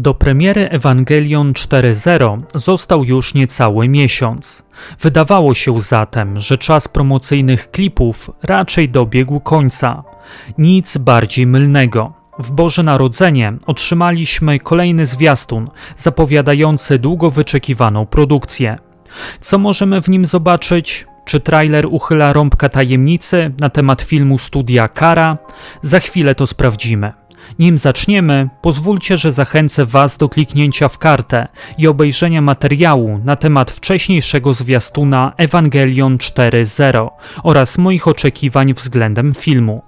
Do premiery Ewangelion 4.0 został już niecały miesiąc. Wydawało się zatem, że czas promocyjnych klipów raczej dobiegł końca. Nic bardziej mylnego. W Boże Narodzenie otrzymaliśmy kolejny zwiastun zapowiadający długo wyczekiwaną produkcję. Co możemy w nim zobaczyć? Czy trailer uchyla rąbka tajemnicy na temat filmu studia Kara? Za chwilę to sprawdzimy. Nim zaczniemy, pozwólcie, że zachęcę Was do kliknięcia w kartę i obejrzenia materiału na temat wcześniejszego zwiastuna Evangelion 4.0 oraz moich oczekiwań względem filmu.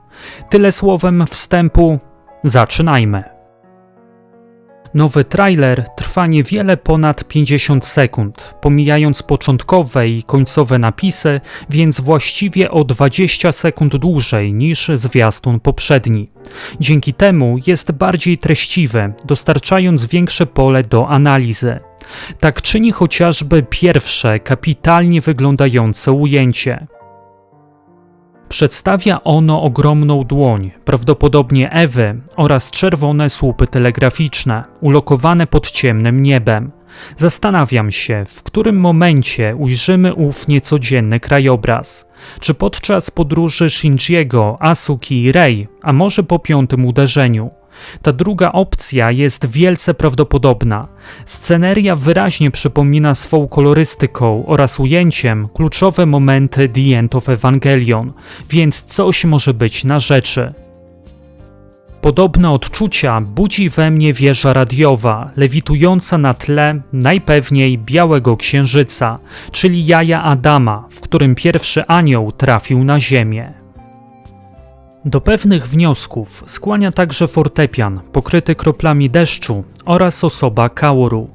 Tyle słowem wstępu, zaczynajmy. Nowy trailer trwa niewiele ponad 50 sekund, pomijając początkowe i końcowe napisy, więc właściwie o 20 sekund dłużej niż zwiastun poprzedni. Dzięki temu jest bardziej treściwy, dostarczając większe pole do analizy. Tak czyni chociażby pierwsze kapitalnie wyglądające ujęcie. Przedstawia ono ogromną dłoń, prawdopodobnie Ewy, oraz czerwone słupy telegraficzne, ulokowane pod ciemnym niebem. Zastanawiam się, w którym momencie ujrzymy ów niecodzienny krajobraz. Czy podczas podróży Shinjiego, Asuki i Rei, a może po piątym uderzeniu? Ta druga opcja jest wielce prawdopodobna. Sceneria wyraźnie przypomina swą kolorystyką oraz ujęciem kluczowe momenty The End of Evangelion, więc coś może być na rzeczy. Podobne odczucia budzi we mnie wieża radiowa, lewitująca na tle najpewniej białego księżyca, czyli jaja Adama, w którym pierwszy anioł trafił na ziemię. Do pewnych wniosków skłania także fortepian pokryty kroplami deszczu oraz osoba Kaoru.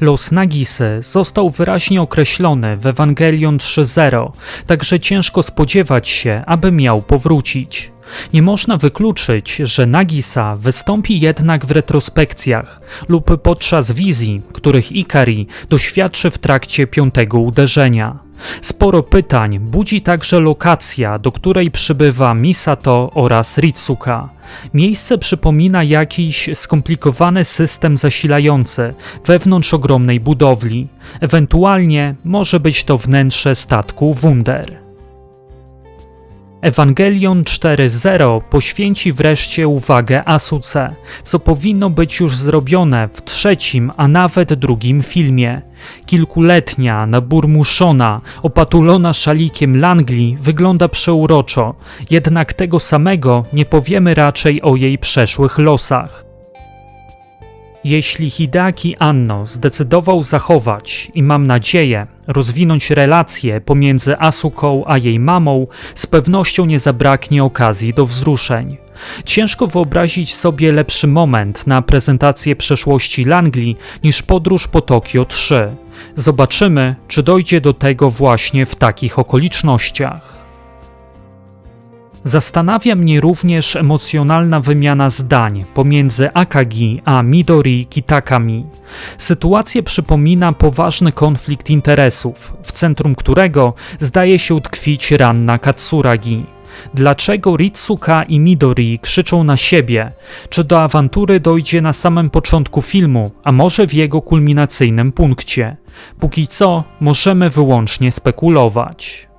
Los Nagisy został wyraźnie określony w Ewangelion 3.0, także ciężko spodziewać się, aby miał powrócić. Nie można wykluczyć, że Nagisa wystąpi jednak w retrospekcjach lub podczas wizji, których Ikari doświadczy w trakcie piątego uderzenia. Sporo pytań budzi także lokacja, do której przybywa Misato oraz Ritsuka. Miejsce przypomina jakiś skomplikowany system zasilający wewnątrz ogromnej budowli. Ewentualnie może być to wnętrze statku Wunder. Ewangelion 4.0 poświęci wreszcie uwagę Asuce, co powinno być już zrobione w trzecim, a nawet drugim filmie. Kilkuletnia, naburmuszona, opatulona szalikiem Langli wygląda przeuroczo, jednak tego samego nie powiemy raczej o jej przeszłych losach. Jeśli Hideaki Anno zdecydował zachować i mam nadzieję rozwinąć relacje pomiędzy Asuką a jej mamą, z pewnością nie zabraknie okazji do wzruszeń. Ciężko wyobrazić sobie lepszy moment na prezentację przeszłości Langli niż podróż po Tokio 3. Zobaczymy, czy dojdzie do tego właśnie w takich okolicznościach. Zastanawia mnie również emocjonalna wymiana zdań pomiędzy Akagi a Midori Kitakami. Sytuacja przypomina poważny konflikt interesów, w centrum którego zdaje się tkwić ranna Katsuragi. Dlaczego Ritsuka i Midori krzyczą na siebie? Czy do awantury dojdzie na samym początku filmu, a może w jego kulminacyjnym punkcie? Póki co możemy wyłącznie spekulować.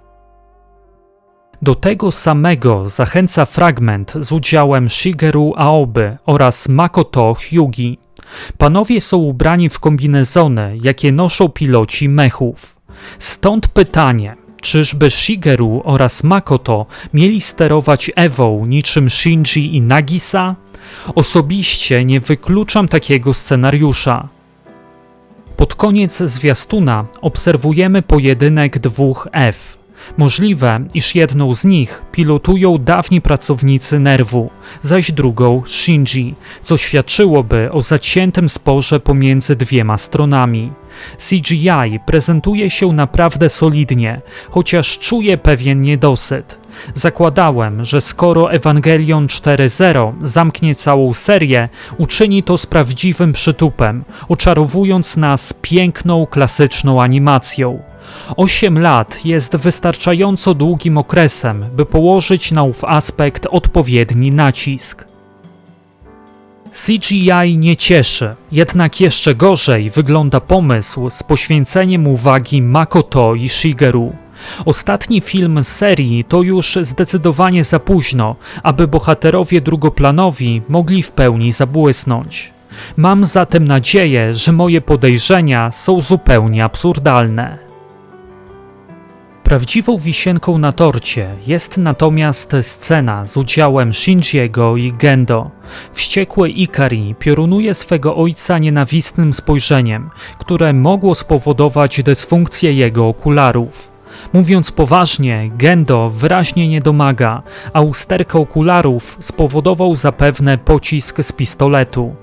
Do tego samego zachęca fragment z udziałem Shigeru Aoby oraz Makoto Hyugi. Panowie są ubrani w kombinezony, jakie noszą piloci mechów. Stąd pytanie, czyżby Shigeru oraz Makoto mieli sterować Ewą niczym Shinji i Nagisa? Osobiście nie wykluczam takiego scenariusza. Pod koniec zwiastuna obserwujemy pojedynek dwóch F. Możliwe, iż jedną z nich pilotują dawni pracownicy Nerwu, zaś drugą Shinji, co świadczyłoby o zaciętym sporze pomiędzy dwiema stronami. CGI prezentuje się naprawdę solidnie, chociaż czuję pewien niedosyt. Zakładałem, że skoro Evangelion 4.0 zamknie całą serię, uczyni to z prawdziwym przytupem, oczarowując nas piękną, klasyczną animacją. 8 lat jest wystarczająco długim okresem, by położyć na ów aspekt odpowiedni nacisk. CGI nie cieszy, jednak jeszcze gorzej wygląda pomysł z poświęceniem uwagi Makoto i Shigeru. Ostatni film serii to już zdecydowanie za późno, aby bohaterowie drugoplanowi mogli w pełni zabłysnąć. Mam zatem nadzieję, że moje podejrzenia są zupełnie absurdalne. Prawdziwą wisienką na torcie jest natomiast scena z udziałem Shinjiego i Gendo. Wściekły Ikari piorunuje swego ojca nienawistnym spojrzeniem, które mogło spowodować dysfunkcję jego okularów. Mówiąc poważnie, Gendo wyraźnie nie domaga, a usterkę okularów spowodował zapewne pocisk z pistoletu.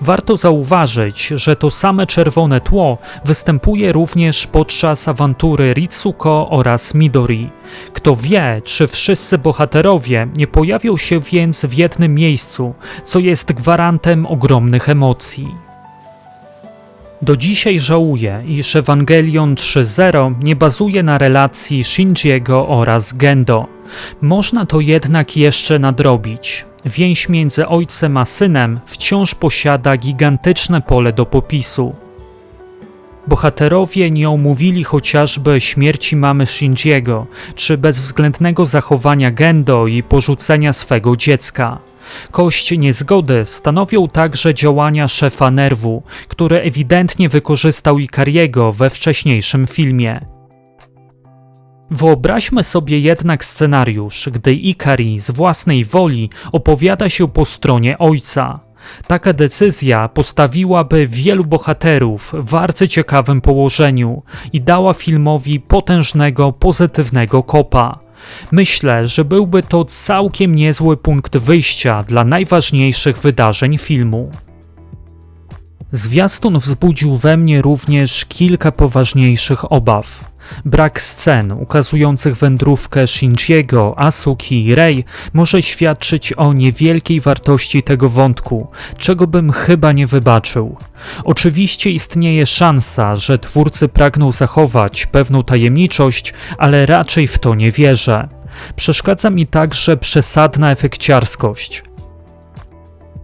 Warto zauważyć, że to same czerwone tło występuje również podczas awantury Ritsuko oraz Midori. Kto wie, czy wszyscy bohaterowie nie pojawią się więc w jednym miejscu, co jest gwarantem ogromnych emocji. Do dzisiaj żałuję, iż Ewangelion 3.0 nie bazuje na relacji Shinjiego oraz Gendo. Można to jednak jeszcze nadrobić. Więź między ojcem a synem wciąż posiada gigantyczne pole do popisu. Bohaterowie nie omówili chociażby śmierci mamy Shinjiego, czy bezwzględnego zachowania Gendo i porzucenia swego dziecka. Kość niezgody stanowią także działania szefa nerwu, który ewidentnie wykorzystał Ikariego we wcześniejszym filmie. Wyobraźmy sobie jednak scenariusz, gdy Ikari z własnej woli opowiada się po stronie ojca. Taka decyzja postawiłaby wielu bohaterów w bardzo ciekawym położeniu i dała filmowi potężnego, pozytywnego kopa. Myślę, że byłby to całkiem niezły punkt wyjścia dla najważniejszych wydarzeń filmu. Zwiastun wzbudził we mnie również kilka poważniejszych obaw. Brak scen ukazujących wędrówkę Shinjiego, Asuki i Rei może świadczyć o niewielkiej wartości tego wątku, czego bym chyba nie wybaczył. Oczywiście istnieje szansa, że twórcy pragną zachować pewną tajemniczość, ale raczej w to nie wierzę. Przeszkadza mi także przesadna efekciarskość.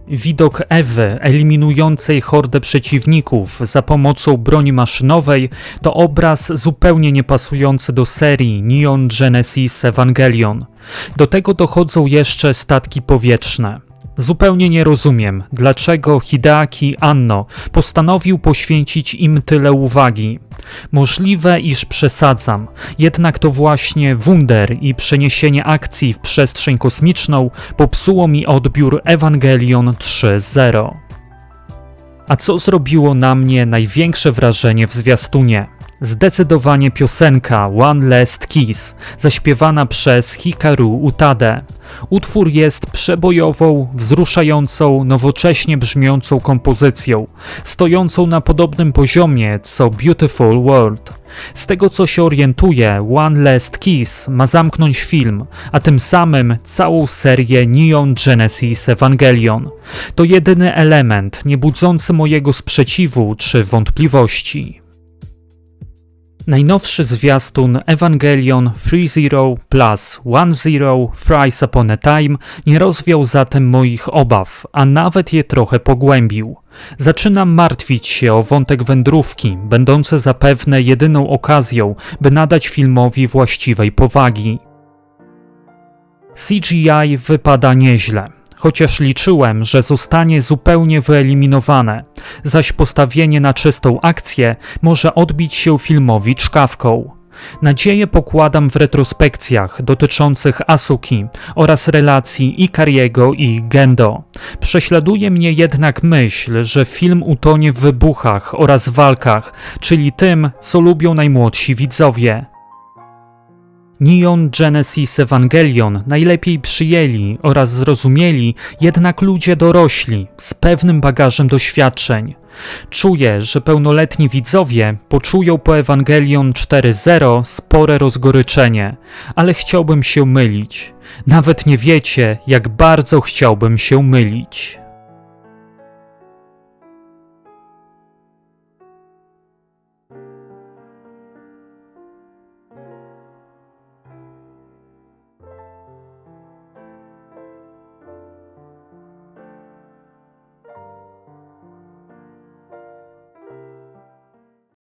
Widok Ewy eliminującej hordę przeciwników za pomocą broni maszynowej to obraz zupełnie niepasujący do serii Neon Genesis Evangelion. Do tego dochodzą jeszcze statki powietrzne. Zupełnie nie rozumiem, dlaczego Hideaki Anno postanowił poświęcić im tyle uwagi. Możliwe, iż przesadzam, jednak to właśnie Wunder i przeniesienie akcji w przestrzeń kosmiczną popsuło mi odbiór Evangelion 3.0. A co zrobiło na mnie największe wrażenie w zwiastunie? Zdecydowanie piosenka One Last Kiss, zaśpiewana przez Hikaru Utade. Utwór jest przebojową, wzruszającą, nowocześnie brzmiącą kompozycją, stojącą na podobnym poziomie co Beautiful World. Z tego co się orientuję, One Last Kiss ma zamknąć film, a tym samym całą serię Neon Genesis Evangelion. To jedyny element nie budzący mojego sprzeciwu czy wątpliwości. Najnowszy zwiastun Evangelion Free Zero plus One Zero Thrice Upon a Time nie rozwiał zatem moich obaw, a nawet je trochę pogłębił. Zaczynam martwić się o wątek wędrówki, będący zapewne jedyną okazją, by nadać filmowi właściwej powagi. CGI wypada nieźle chociaż liczyłem, że zostanie zupełnie wyeliminowane, zaś postawienie na czystą akcję może odbić się filmowi czkawką. Nadzieję pokładam w retrospekcjach dotyczących Asuki oraz relacji Ikariego i Gendo. Prześladuje mnie jednak myśl, że film utonie w wybuchach oraz walkach, czyli tym, co lubią najmłodsi widzowie. Neon Genesis Evangelion najlepiej przyjęli oraz zrozumieli jednak ludzie dorośli z pewnym bagażem doświadczeń. Czuję, że pełnoletni widzowie poczują po Evangelion 4.0 spore rozgoryczenie, ale chciałbym się mylić. Nawet nie wiecie, jak bardzo chciałbym się mylić.